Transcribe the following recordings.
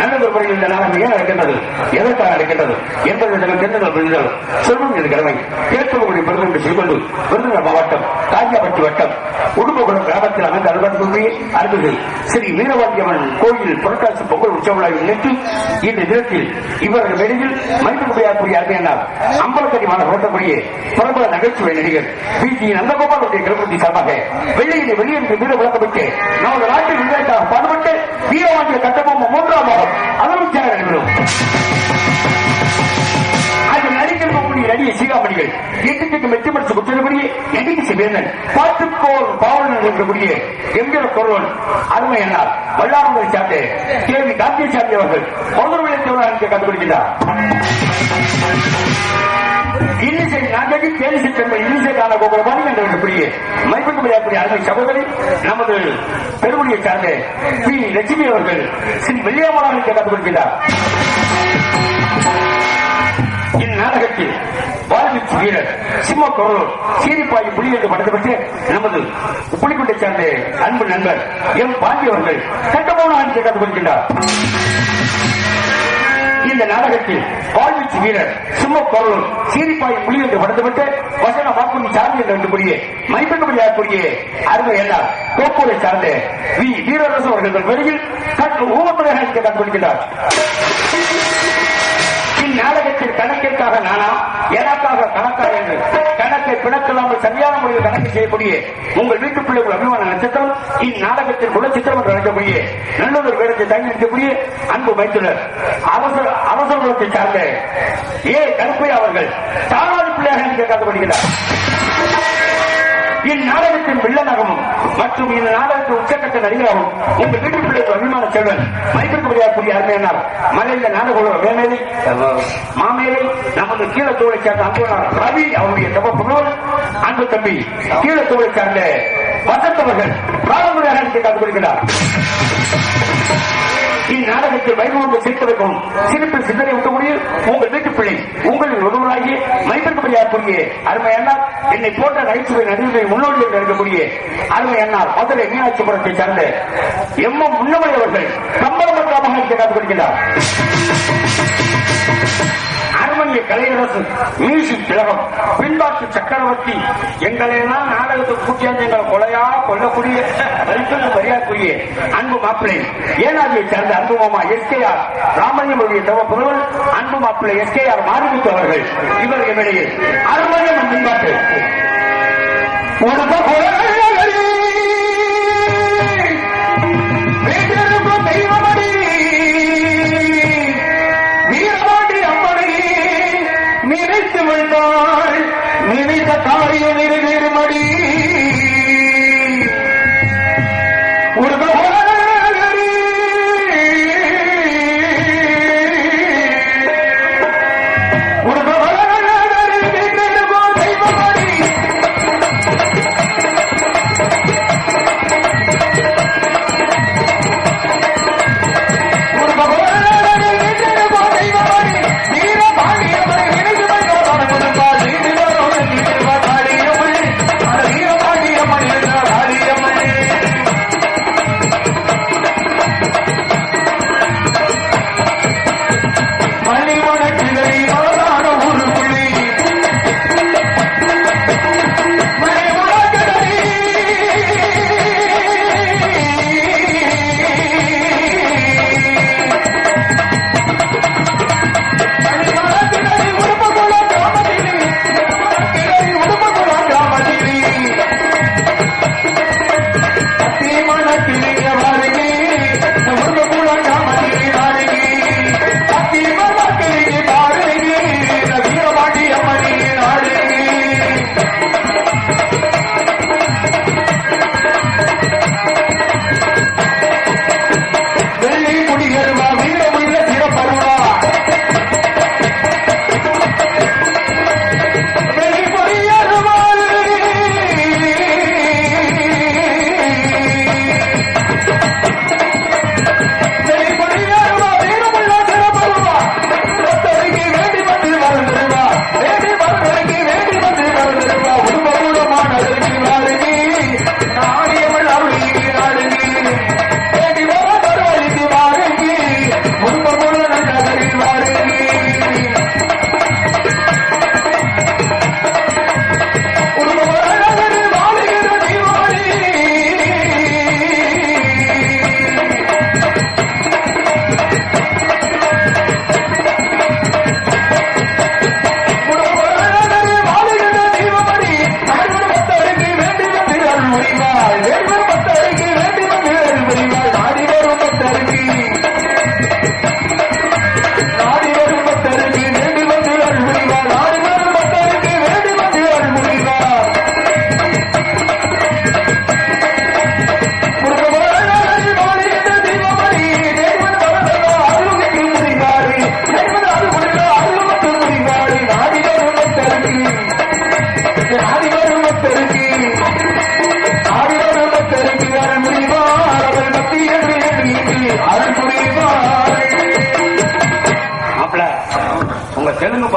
நல்ல முறையில் இந்த நாடகம் ஏன் நடக்கின்றது எதற்காக நடக்கின்றது என்பதை எனக்கு தெரிந்தது புரிந்தது இது கேட்பவர்களுடைய விருதுநகர் மாவட்டம் காஞ்சாபட்டி வட்டம் உடும்பகுளம் கிராமத்தில் அமைந்த அருகில் ஸ்ரீ வீரவாண்டியம்மன் கோயில் புரட்டாசி பொங்கல் உற்சவ விழாவில் முன்னிட்டு இந்த தினத்தில் இவரது வெளியில் மனிதமுடியாக்கூடிய அருமையானார் அம்பலக்கடி மாணவர் ஓட்டக்கூடிய பிரபல நகைச்சுவை நடிகர் பி. ஜி நந்தகோபாலுடைய கிளம்பி சார்பாக வெள்ளையிலே வெளியே வீர விளக்கப்பட்டு நமது நாட்டில் விவசாயத்தாக பாடுபட்டு வீரவாண்டிய கட்டபொம்ம மூன்றாம் பாகம். அதனுச்சாக நடைபெறும் அது நடிக்கக்கூடிய நடிகை சீகாமணிகள். எட்டுக்கு மெட்டி மடிச்சு குற்றபடியே நடிகை சிவேந்தன் பாவலன் இருக்கக்கூடிய எம்ஜிஆர் கொருவன் அருமை என்னார் வல்லாரங்களை சார்ந்த கே வி காந்திசாமி அவர்கள். முதல் விளையாட்டு கண்டுபிடிக்கிறார் இன்னிசை இன்னிசை கால என்ற மைப்பட்டு அருமை சகோதரி நமது பெருமொழியை சார்ந்த பி. லட்சுமி அவர்கள் ஸ்ரீ இந்நாடகத்தில் வாழ்வீச்சு வீரர் சிம்ம கொரலூர் சீரிப்பாய் புலி என்று படத்தப்பட்டு நமது புலிக்குண்டை சார்ந்த அன்பு நண்பர் எம். பாண்டி அவர்கள் கட்டபோன ஆட்சியை இந்த நாடகத்தில் வாழ்வீச்சு வீரர் சிம்ம கொரலூர் சீரிப்பாய் புலி என்று படத்தப்பட்டு வசன வாக்குமி சார்ந்து என்று இருக்கக்கூடிய மதிப்பிடக்கூடிய அருமை எல்லாம் தோப்பூரை சார்ந்த வி. வீரரசு அவர்கள் வெளியில் கற்று ஊமத்துறை கண்டுபிடிக்கின்றார். இந்நாடகத்தில் கணக்கிற்காக நானா எனக்காக கணக்கா என்று கணக்கை பிணக்க சரியான கணக்கு செய்யக்கூடிய உங்கள் வீட்டு பிள்ளைகள் அபிமான நட்சத்திரம் இந்நாடகத்தில் குலச்சித்திரம் என்று அழைக்கக்கூடிய நல்லதொரு வேடத்தை தங்கி இருக்கக்கூடிய அன்பு மைத்துனர் அரசர் அரசர் குலத்தை சார்ந்த ஏ கருப்பை அவர்கள் தாராளி பிள்ளையாக என்று கருதப்படுகிறார் இந்நாடகத்தின் வில்லனாகவும் மற்றும் இந்த நாடகத்தின் உச்சக்கட்ட நடிகராகவும் உங்கள் வீட்டு பிள்ளைக்கு அபிமான செல்வன் மைப்பிற்கு முடியாதக்கூடிய அருமையினார் மலையில நாடக வேமேலி மாமேலி நமது கீழத்தோலை சேர்ந்த அன்புனார் ரவி அவருடைய தப்ப அன்பு தம்பி கீழத்தோலை சார்ந்த வசந்தவர்கள் பாரம்பரியாக கொள்கிறார் இந்நாடகத்தில் வைபவத்தை சேர்த்திருக்கும் சிரிப்பில் சிந்தனை விட்டக்கூடிய உங்கள் வீட்டு உங்களின் ஒருவராகிய மைப்பிற்குரிய அருமை அண்ணா என்னை போன்ற நகைச்சுவை நடிகர்களை முன்னோடி என்று இருக்கக்கூடிய அருமை அண்ணா மதுரை மீனாட்சிபுரத்தை சார்ந்த எம் எம் முன்னமலை அவர்கள் கம்பரமற்றமாக கொள்கிறார். அரண்மனைய கலையரசு மியூசிக் திலகம் பின்பாட்டு சக்கரவர்த்தி எங்களையெல்லாம் நாடகத்துக்கு கூட்டியாந்து எங்களை கொலையா கொல்லக்கூடிய வரிசைக்கு மரியாதைக்குரிய அன்பு மாப்பிள்ளை. ஏனாதியை சேர்ந்த அன்பு மாமா ஆர் ராமலிங்கமுடைய தவ புறவல் அன்பு மாப்பிள்ளை ஆர் மாரிமுத்து அவர்கள். இவர் இடையே அருமையான பின்பாட்டு. உனக்கு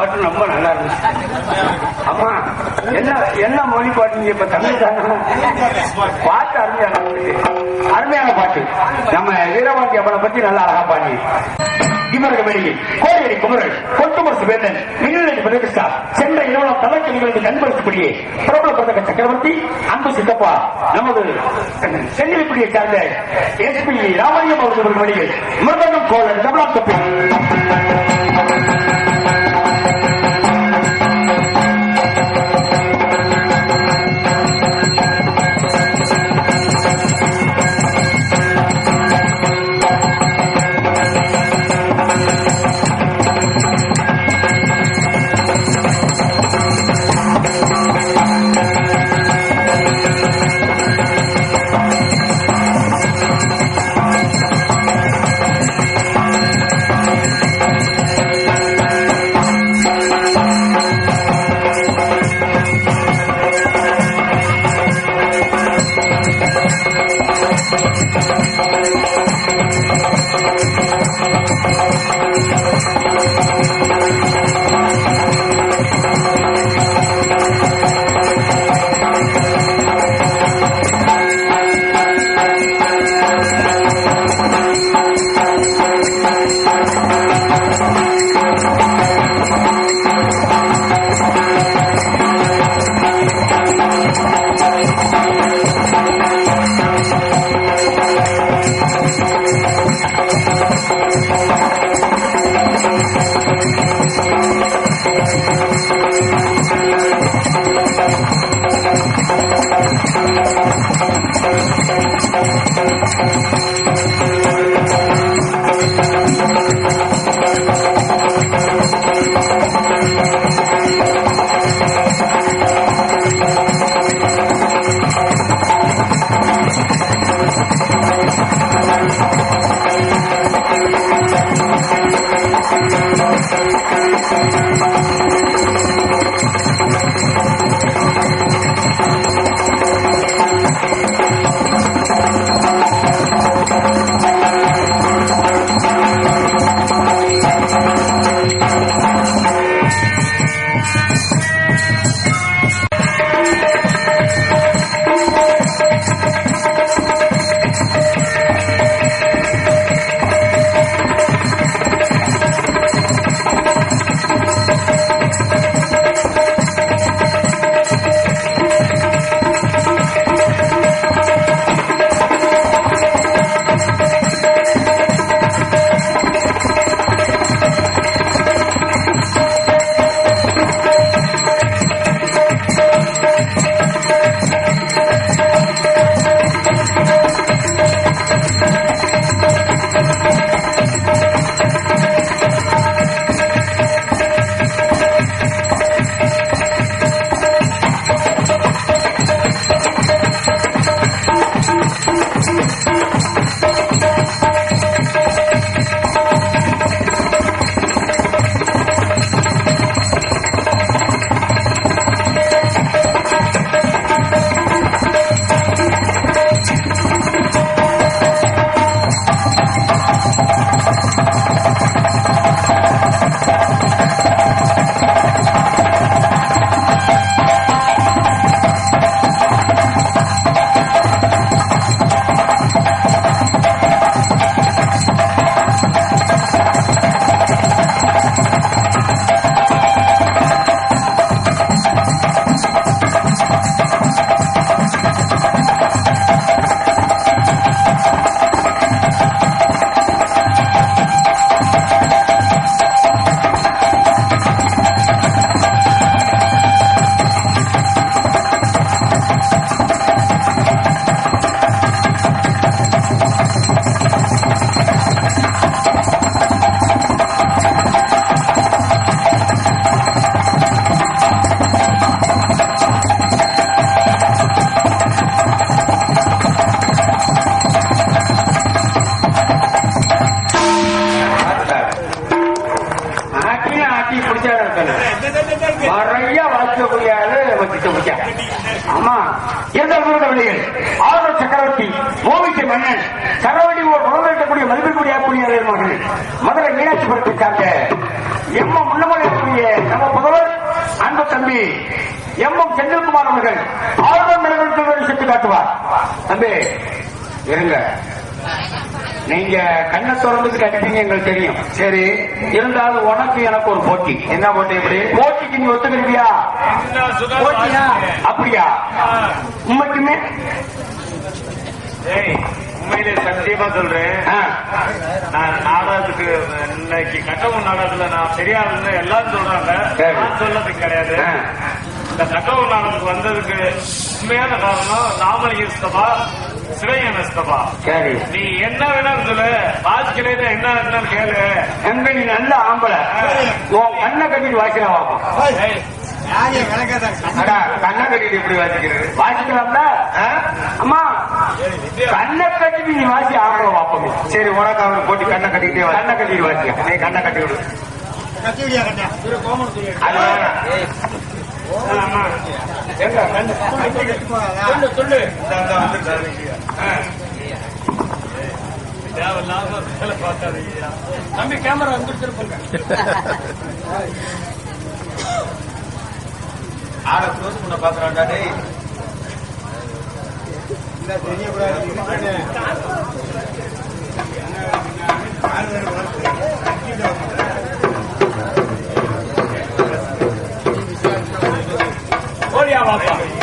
பாட்டு ரொம்ப நல்லா இருந்துச்சு. அம்மா என்ன என்ன மொழி பாட்டு இப்ப தமிழ் தானே பாட்டு அருமையான அருமையான பாட்டு. நம்ம வீரவாண்டி அம்மனை பத்தி நல்லா அழகா பாடி. இவருக்கு வெளியே கோரியடி குமரன் கொட்டுமரசு வேந்தன் மின்னலடி பிரதிஷ்டா சென்ற இரவு தலைக்கு நிகழ்ந்து கண்படுத்தக்கூடிய பிரபல பதக்க சக்கரவர்த்தி அன்பு சித்தப்பா நமது செங்கிலிப்படியை சார்ந்த எஸ்பி ராமலிங்கம் அவர்கள் வெளியே மிருதங்கம் கோளர் டபுளாம் செந்தில்குமார் அவர்கள் ஆர்வம் சுட்டி காட்டுவார். தம்பி இருங்க. நீங்க கண்ணை திறந்துட்டு கட்டிட்டீங்க எங்களுக்கு தெரியும். சரி இருந்தாலும் உனக்கு எனக்கு ஒரு போட்டி. என்ன போட்டி இப்படி? போட்டிக்கு நீ ஒத்துக்கிறியா போட்டியா? அப்படியா? உண்மைக்குமே? உண்மையிலே சத்தியமா சொல்றேன். நான் நாடகத்துக்கு இன்னைக்கு கட்டவும் நாடகத்துல நான் பெரியார் எல்லாரும் சொல்றாங்க. நான் சொல்லதுக்கு கிடையாது. இந்த கட்டவும் நாடகத்துக்கு வந்ததுக்கு உண்மையான காரணம் ராமலிங்க இஸ்தபா சிவஞான இஸ்தபா சரி. நீ என்ன வேணாலும் சொல்லு. வாசிக்கிறேன் என்ன என்னன்னு கேளு. எங்க நீ நல்ல ஆம்பளை. உன் கண்ணை கட்டிட்டு அடா, கண்ணை கட்டிட்டு எப்படி வாசிக்கிறது வாசிக்கலாம்ல ஆ? அம்மா கண்ணை கட்டிட்டு நீ வாசி ஆம்பளை பாப்போம் சரி உனக்கு அவர் போட்டு கண்ணை கட்டிக்கிட்டே வா. கண்ணை கட்டிட்டு வாசிக்க நீ கண்ணை கட்டி விடு அம்மா. எங்க கண்ணு சொல்லு சொல்லு தேவையில்லாம வேலை தம்பி கேமரா வந்துருச்சிருப்பாங்க ஆட க்ளோஸ் பண்ண பாக்குறான்டா டேய் வாப்பா கை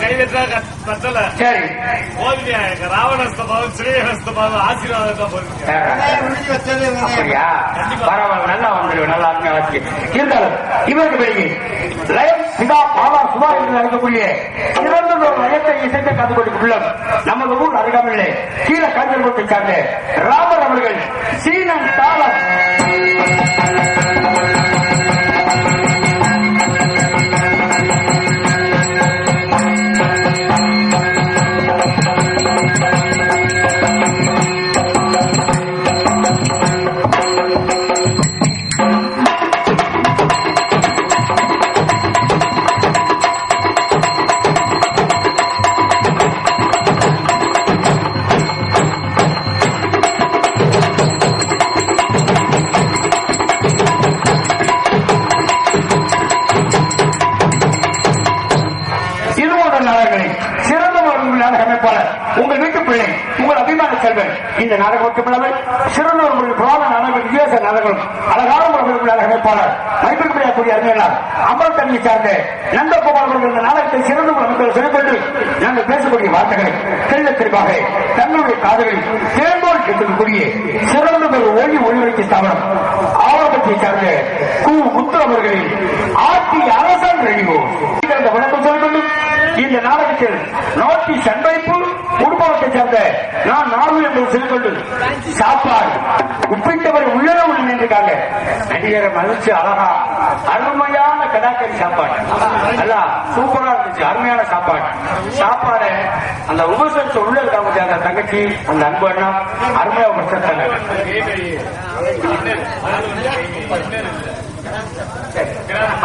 கையில பத்தல. சரி. போதுமையா ராவணஸ்தபாவும் ஸ்ரீஹஸ்தபாவும் ஆசீர்வாதம் அப்படியா? பரவாயில்ல நல்லா வந்துடுவேன் நல்லா ஆத்மியா வாசிக்க இருந்தாலும் இவருக்கு வெளியே லயம் சிவா பாபா சுபா என்று அழைக்கக்கூடிய சிறந்த ஒரு லயத்தை இசைத்த கந்து கொண்டு உள்ளம். நமது ஊர் அருகாமையிலே கீழ காஞ்சல்புரத்தை சார்ந்த ராமர் அவர்கள் சீனன் தாளம். அமர் சார்ந்த நந்தகுமார் அவர்கள் இந்த நாடகத்தை சிறந்த ஒரு அமைப்பில் நாங்கள் பேசக்கூடிய வார்த்தைகளை தெள்ள தெளிவாக தன்னுடைய காதலில் தேர்ந்தோல் கேட்கக்கூடிய சிறந்த ஒரு ஒளி ஒளிவரைக்கு ஸ்தாபனம். ஆவணத்தை சார்ந்த கு. முத்து அவர்களின் ஆட்சி அரசாங்க ரெடிவோ வணக்கம் சொல்ல வேண்டும் இந்த நாடகத்தில் நோட்டி சண்பைப்பு சேர்ந்த நான் நார்மல் என்பது சொல்லிக்கொண்டு சாப்பாடு. உப்பிட்டவர் நடிகரை மகிழ்ச்சி அழகா அருமையான கடாக்கறி சாப்பாடு. நல்லா சூப்பரா இருந்துச்சு அருமையான சாப்பாடு. சாப்பாடு அந்த உபசரிச்ச உள்ள இருக்காங்க அந்த தங்கச்சி அந்த அன்பு அண்ணா அருமையா உபசரிச்சாங்க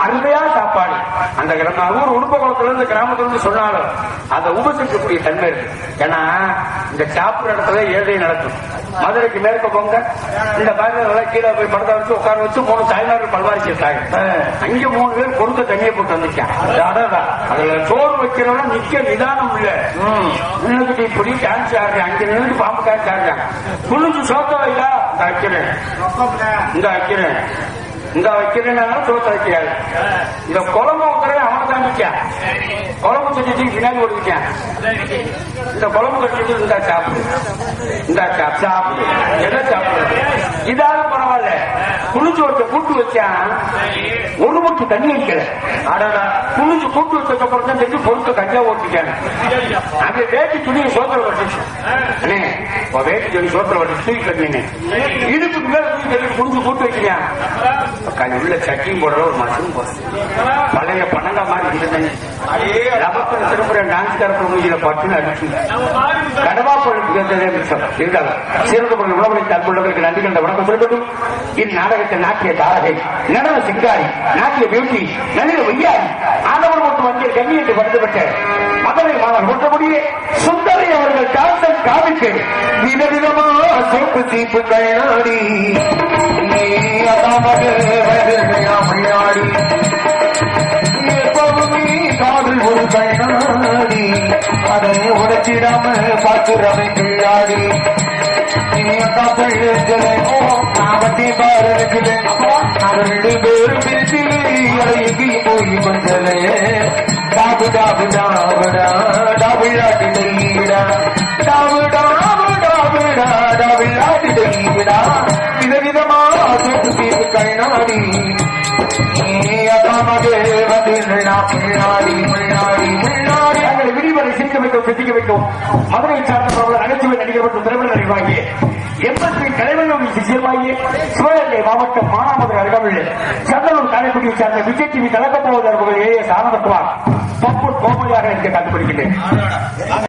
அருமையான சாப்பாடு அந்த நம்ம ஊர் உடுப்ப குளத்துல இருந்து கிராமத்துல இருந்து சொன்னாலும் அந்த உபசரிக்கக்கூடிய தன்மை இருக்கு. ஏன்னா இந்த சாப்பிடுற இடத்துல ஏழை நடக்கும். மதுரைக்கு மேற்க போங்க. இந்த பாருங்க கீழே போய் படத்தை வச்சு உட்கார வச்சு மூணு தாய்மார்கள் பல்வாரி சேர்த்தாங்க அங்க மூணு பேர் கொடுத்த தண்ணியை போட்டு வந்திருக்கான் அதான் அதுல சோறு வைக்கிறவங்க நிக்க நிதானம் இல்ல. நின்னுக்கிட்டு இப்படி டான்ஸ் ஆடுறேன். அங்க நின்று பாம்பு டான்ஸ் ஆடுறேன். புளிஞ்சு சோத்த வைடா. இந்த வைக்கிறேன். இந்த வைக்கிறேன். இந்த வைக்கிறேன்னால சோத்த வைக்கிறாரு. இந்த குழம்பு வைக்கிறேன் குழம்பு கட்டிட்டு பின்னாடி ஓடிக்கான் இந்த குழம்பு கட்டிட்டு இந்த சாப்பிடு. இந்த சாப்பிடு. என்ன சாப்பிடு? இதாவது பரவாயில்ல. புளிஞ்சு ஒருத்த கூட்டு வச்சான் ஒரு முட்டு தண்ணி வைக்கல அடடா புளிஞ்சு கூட்டு வச்சதுக்கு அப்புறம் தான் தெரிஞ்சு பொருத்த கஞ்சா ஓட்டிக்காங்க அந்த வேட்டி துணியை சோத்திர வட்டுச்சு அண்ணே வேட்டி துணி சோத்திர வட்டு தூக்கி கட்டினீங்க இடுப்புக்கு மேல தூக்கி கட்டி புளிஞ்சு கூட்டு வைக்கிறேன் கண்ணு உள்ள சட்டியும் போடுற ஒரு மசரும் போடுற பழைய பணங்க மாதிரி இருந்தேன். லபத்தில் திரும்புற டான்ஸ் கரப்பு மூஞ்சில பட்டுன்னு அடிச்சு. கடவா பொழுது இருந்தாங்க நன்றி கண்ட வணக்கம் சொல்லட்டும். இந்நாடகத்தை நாட்டிய தாரகை நடன சிங்காரி நாட்டிய பியூட்டி நலிக வையாரி ஆனவர் மட்டும் வந்திய கண்ணி என்று வந்துவிட்ட மதுரை மாணவர் ஒன்றபடியே சுந்தரி அவர்கள் டான்சர் காமிக்கு விதவிதமா சோப்பு சீப்பு கண்ணாடி நீ அதாமது ஒரு கண்ணாடி அதனை உடைச்சிடாம பார்க்கிறவை கிள்ளாடி நாமத்தி பாருங்களே ரெண்டு பேரும் பிரிச்சு அழகி போய் மஞ்சளே. டாபு டாபு டாபுடா டாபிளாட்டி டைடா டாபு டாபு டாபுடா டாபிளாட்டி டைடா விதவிதமா கண்ணாடி சிந்திக்க வைக்கும் மதுரை சார்ந்த பிரபல நகைச்சுவை நடிகர் மற்றும் திரைப்பட நடிகராகிய எம்பத்தி கலைவனுடைய சிசியமாகிய சிவகங்கை மாவட்டம் மானாமதுரை அருகாமையில் சந்தனூர் காரைக்குடியை சார்ந்த விஜய் டிவி கலக்கப்போவதற்கு ஏ எஸ் ஆனந்தகுமார் பப்பு கோமதியாக இருக்க கண்டுபிடிக்கிறேன்